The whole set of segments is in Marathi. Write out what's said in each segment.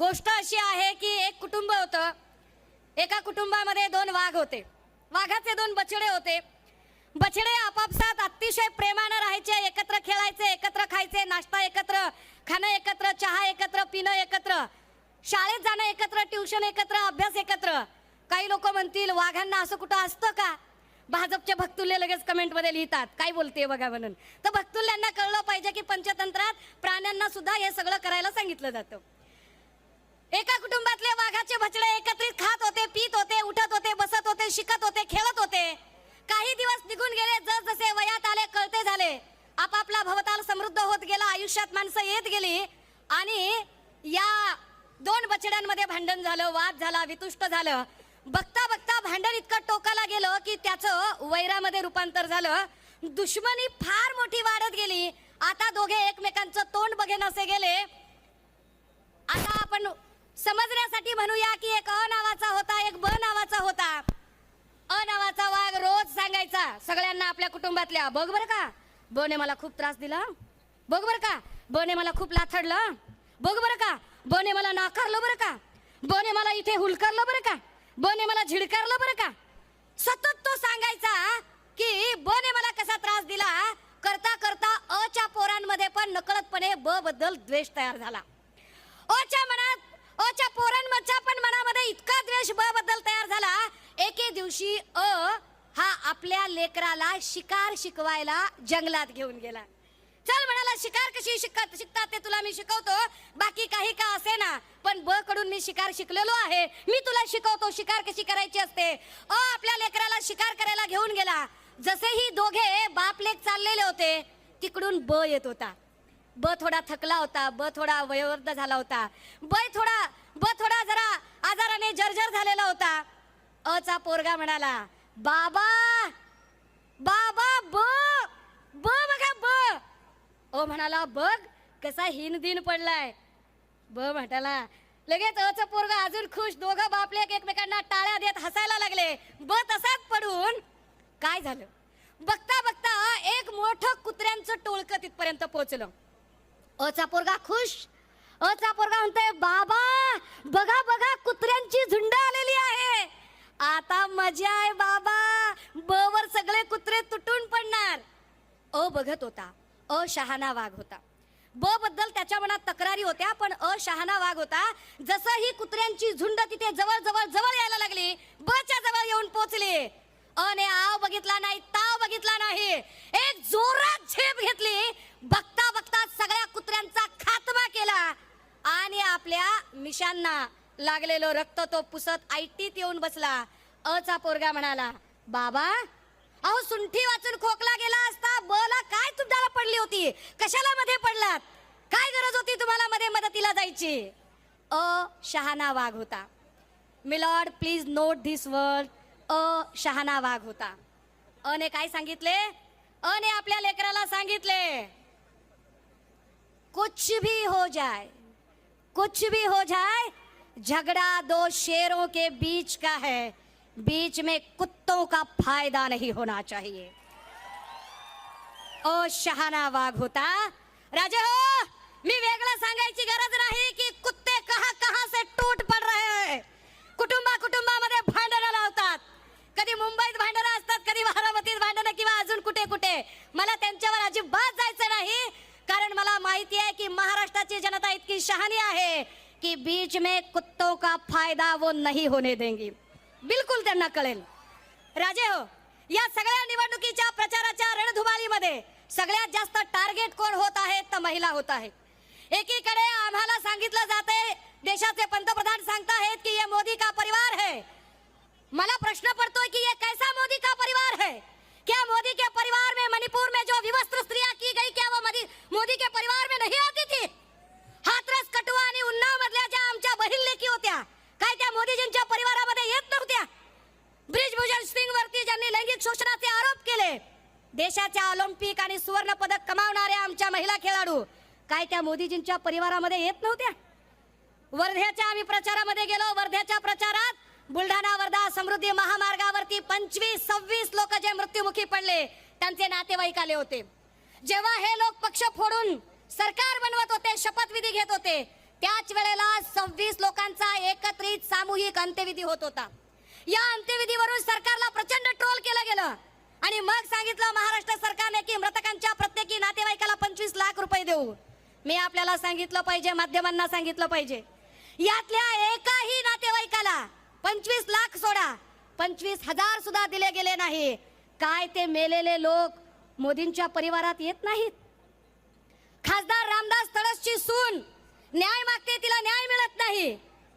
गोष्ट अशी आहे की एक कुटुंब होतं. एका कुटुंबामध्ये दोन वाघ होते. वाघाचे दोन बछडे होते. बछडे आपापसात अतिशय प्रेमानं राहायचे एकत्र खेळायचे एकत्र खायचे नाश्ता एकत्र खाणं एकत्र चहा एकत्र पिणं एकत्र शाळेत जाणं एकत्र ट्युशन एकत्र अभ्यास एकत्र. काही लोक म्हणतील वाघांना असं कुठं असतं का? भाजपचे भक्तुल्य लगेच कमेंटमध्ये लिहितात. काय बोलते बघा म्हणून. तर भक्तुल्यांना कळलं पाहिजे की पंचतंत्रात प्राण्यांना सुद्धा हे सगळं करायला सांगितलं जातं. एका कुटुंबातले वाघाचे बछडे एकत्रित खात होते पित होते उठत होते बसत होते शिकत होते खेळत होते. काही दिवस निघून गेले जस जसे वयात आले कळते झाले. आपापला भवताल समृद्ध होत गेला आयुष्यात माणसं येत गेली. आणि या दोन बछड्यांमध्ये भांडण झालं वाद झाला वितुष्ट झालं. बघता बघता भांडण इतकं टोकाला गेलं की त्याचं वैरामध्ये रूपांतर झालं. दुश्मनी फार मोठी वाढत गेली. आता दोघे एकमेकांचं तोंड बघे नसे गेले. आता आपण समजण्यासाठी म्हणूया की एक अ नावाचा होता एक ब नावाचा होता. अ नावाचा वाघ रोज सांगायचा सगळ्यांना आपल्या कुटुंबातल्या बघ बरं का. बोने मला खूप त्रास दिला. बघ बरं का. बोने मला खूप लाथडलं. बघ बरं का. बोने मला नाकारलं बरं का. बोने मला इथे हुलकारलं बरं का. बोने मला झिडकारलं बरं का. सतत तो सांगायचा की बने मला कसा त्रास दिला? करता करता अ च्या पोरांमध्ये पण नकळतपणे ब बद्दल द्वेष तयार झाला. इतका ब बद्दल तयार झाला. एके दिवशी अ हा आपल्या लेकराला शिकार शिकवायला जंगलात घेऊन गेला. चल म्हणाला शिकार कशी शिकत शिकतात ते तुला मी शिकवतो. बाकी काही का असे ना पण ब कडून मी शिकार शिकलेलो आहे. मी तुला शिकवतो शिकार कशी करायची असते. अ आपल्या लेकराला शिकार करायला घेऊन गेला. जसे ही दोघे बापलेक चाललेले होते तिकडून ब येत होता. ब थोडा थकला होता ब थोडा वयोवृद्ध झाला होता. ब थोडा ब थोडा जरा आजाराने जर्जर झालेला होता. अचा पोरगा म्हणाला बाबा बाबा ब ब बघा ब. ओ म्हणाला बघ कसा हिन दिन पडलाय. ब म्हणाला लगेच अच पोरगा अजून खुश दोघं बापले एकमेकांना टाळ्या देत हसायला लागले. ब तसाच पडून काय झालं? बघता बघता एक मोठं कुत्र्यांचं टोळकं तिथपर्यंत पोहोचलं. अचा पोरगा खुश अचा पोरगा म्हणतोय बाबा बघा बघा कुत्र्यांची झुंड आलेली आहे. आता मजा आहे बाबा. ब वर सगळे कुत्रे तुटून पडणार. अ बघत होता. अ शहाणा वाघ होता. ब बद्दल त्याच्या मनात तक्रारी होत्या पण अ शहाणा वाघ होता. जसं ही कुत्र्यांची झुंड तिथे जवळ जवळ जवळ यायला लागली बच्या जवळ येऊन पोहोचली अने आव बघितला नाही ताव बघितला नाही. एक जोरात झेप घेतली. बघता बघता सगळ्या कुत्र्यांचा खात्मा केला. आपल्या मिशांना लागलेलो रक्त तो पुसत आयटीत येऊन बसला. अचा पोरगा म्हणाला बाबा अहो सुंठी वाचून खोकला गेला असता बला काय तुम्हाला पडली होती? कशाला मध्ये पडलात? काय गरज होती तुम्हाला मध्ये मदतीला जायची? अ शहाणा वाघ होता. Milord please note this word. अ शहाणा वाघ होता. अने काय सांगितले? अने आपल्या लेकराला सांगितले कुछ भी हो जाए. कुछ भी हो जाए झगड़ा दो शेरों के बीच का है। बीच में कुत्तों का फायदा नहीं होना चाहिए। ओ शहाना वाघ होता राजे हो मी वेगळं सांगायची गरज नाही की कुत्ते कहा कहा से टूट पड रहे हैं। कुटुंबा कुटुंबामध्ये भांडणं लावतात। कधी मुंबईत भांडणं असतात कधी बारामतीत भांडणं किंवा अजून कुठे कुठे। मला त्यांच्यावर अजिबात जायचं नाही कारण मला माहिती आहे की महाराष्ट्राची जनता इतकी शहाणी आहे की बीच में कुत्तों का फायदा वो नहीं होने देंगी. बिलकुल त्यांना कळेल. राजे हो या सगळ्या निवडणुकीच्या प्रचाराच्या रणधुमालीमध्ये सगळ्यात जास्त टार्गेट कोण होत आहे? तर महिला होत आहे. एकीकडे आम्हाला सांगितलं जाते देशाचे पंतप्रधान सांगताहेत की ये मोदी का परिवार है. मला प्रश्न पड़तोय की ये कैसा मोदी का परिवार है क्या मोदी के परिवार में मणिपुर में जो विवस्त्र स्त्रियां की गई क्या वो मोदी मोदी के परिवार में नहीं आती थी हाथरस कटुआ आणि उन्नाव मधल्या ज्या आमच्या बहीण लेकी होत्या काय त्या मोदीजींच्या परिवारामध्ये येत नव्हत्या ब्रिजभूषण सिंग वरती ज्यांनी लैंगिक शोषणाचे आरोप केले. देशाच्या ऑलिम्पिक आणि सुवर्ण पदक कमावणाऱ्या आमच्या महिला खेळाडू काय त्या मोदीजींच्या परिवारामध्ये येत नव्हत्या? वर्ध्याच्या आम्ही प्रचारामध्ये गेलो. वर्ध्याच्या प्रचारात बुलढाणा वर्धा समृद्धी महामार्गावरती पंचवीस सव्वीस लोक जे मृत्युमुखी पडले त्यांचे नातेवाईक आले होते. जेव्हा हे लोक पक्ष फोडून सरकार बनवत होते शपथविधी घेत होते त्याच वेळेला सव्वीस लोकांचा एकत्रित सामूहिक अंत्यविधी होत होता. या अंत्यविधीवरून सरकारला प्रचंड ट्रोल केलं गेलं. आणि मग सांगितलं महाराष्ट्र सरकारने की मृतकांच्या प्रत्येकी नातेवाईकाला पंचवीस लाख रुपये देऊ. मी आपल्याला सांगितलं पाहिजे माध्यमांना सांगितलं पाहिजे. यातल्या एकाही नातेवाईकाला पंचवीस लाख सोडा. पंचवीस हजार सुद्धा दिले गेले नाही. काय ते मेलेले लोक मोदींच्या परिवारात येत नाहीत? खासदार रामदास तडसची सून न्याय मागते तिला न्याय मिळत नाही.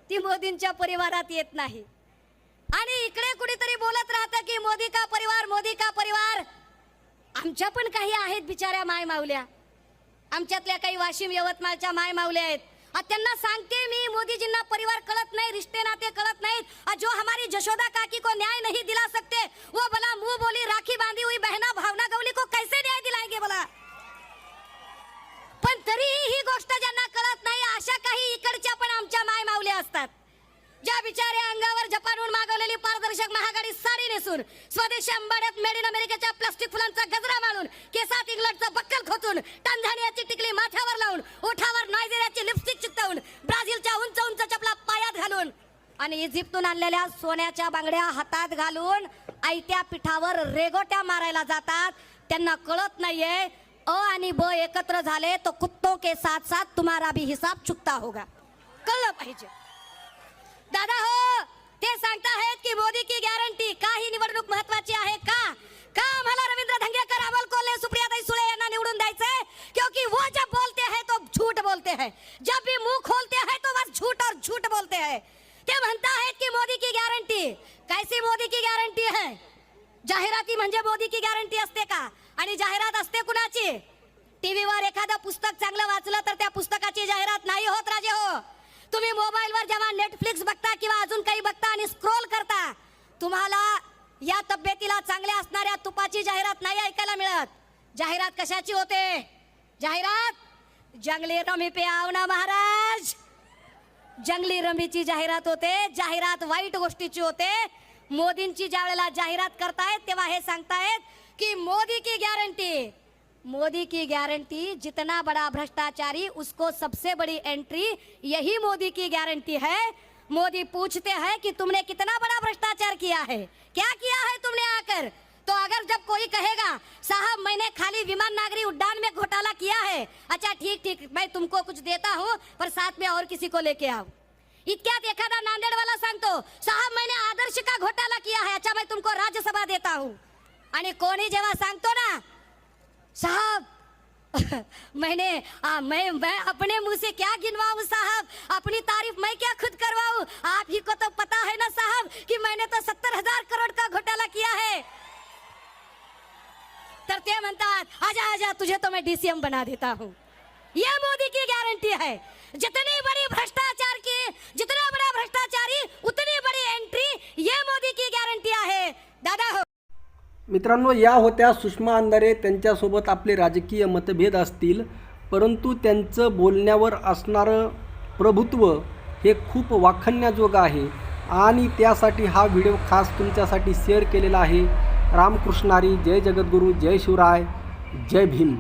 ती मोदींच्या परिवारात येत नाही. आणि इकडे कुणीतरी बोलत राहतं की मोदी का परिवार मोदी का परिवार? आमच्या पण काही आहेत बिचाऱ्या माय मावल्या आमच्यातल्या काही वाशिम यवतमाळच्या माय मावल्या आहेत त्यांना सांगते मी मोदीजींना परिवार कळत नाही रिश्ते नाते कळत नाहीत. जो हमारी जशोदा काकी को न्याय नहीं दिला सकते वो भला मुंह बोली राखी बांधी हुई बहना भावना गवली को कैसे न्याय दिलाएंगे बोला पण तरीही ही गोष्ट ज्या आणि इजिप्तून आणलेल्या सोन्याच्या बांगड्या हातात घालून आयत्या पिठावर रेगोट्या मारायला जातात. त्यांना कळत नाहीये अ आणि ब एकत्र झाले तो कुत्तो के साथ साथ तुम्हारा भी हिसाब चुकता होगा. कळलं पाहिजे. दादा हो ते सांगताहेत की मोदी की गॅरंटी का ही निवडणूक महत्वाची आहे का? का आम्हाला रवींद्र धंगेकर अमोल कोल्हे सुप्रियाताई सुळे यांना निवडून द्यायचे क्योंकि वो जब बोलते हैं तो झूठ बोलते हैं. जब भी मुंह खोलते हैं तो बस झूठ और झूठ बोलते हैं. ते म्हणता आहेत की मोदी की गॅरंटी कैसी मोदी की गॅरंटी है? जाहिराती म्हणजे मोदी की गॅरंटी असते का? आणि जाहिरात असते कुणाची? टीव्हीवर एखादं पुस्तक चांगलं वाचलं तर त्या पुस्तकाची जाहिरात नाही होत राजे हो. तुम्ही मोबाईलवर जेव्हा नेटफ्लिक्स बघता किंवा अजून काही बघता आणि स्क्रोल करता तुम्हाला या तब्येतीला चांगल्या असणाऱ्या तुपाची जाहिरात नाही ऐकायला मिळत. जाहिरात कशाची होते? जाहिरात? जंगली रमी पे आव ना महाराज. जंगली रमीची जाहिरात होते जाहिरात वाईट गोष्टीची होते. मोदींची ज्या वेळेला जाहिरात करतायत तेव्हा हे सांगतायत की मोदी की गॅरंटी मोदी की गारंटी जितना बड़ा भ्रष्टाचारी उसको सबसे बड़ी एंट्री यही मोदी की गारंटी है. मोदी पूछते हैं कि तुमने कितना बड़ा भ्रष्टाचार किया है? क्या किया है तुमने आकर तो अगर जब कोई कहेगा साहब मैंने खाली विमान नागरी उड्डान में घोटाला किया है। अच्छा ठीक ठीक मैं तुमको कुछ देता हूँ पर साथ में और किसी को लेके आओ। इतक्यात एखादा नांदेड वाला सांगतो साहब मैंने आदर्श का घोटाला किया है। अच्छा मैं तुमको राज्यसभा देता हूँ। आणि कोणी जेव्हा सांगतो ना? साहब मैंने आ, मैं मैं अपने मुंह से क्या गिनवाऊ साहब? अपनी तारीफ मैं क्या खुद करवाऊ? आप ही को तो पता है ना साहब कि मैंने तो सत्तर हजार करोड़ का घोटाला किया है। ते म्हणतात आजा आजा तुझे तो मैं डीसीएम बना देता हूँ. ये मोदी की गारंटी है। जितनी बड़ी भ्रष्टाचार की जितना बड़ा भ्रष्टाचारी उतनी बड़ी एंट्री ये मोदी की गारंटी आहे दादा हो। मित्रांनो या होत्या सुषमा अंधारे त्यांच्यासोबत आपले राजकीय मतभेद असतील परंतु त्यांचं बोलण्यावर असणारं प्रभुत्व हे खूप वाखण्याजोगं आहे. आणि त्यासाठी हा व्हिडिओ खास तुमच्यासाठी शेअर केलेला आहे. रामकृष्णारी जय जगद्गुरू जय शिवराय जय भीम.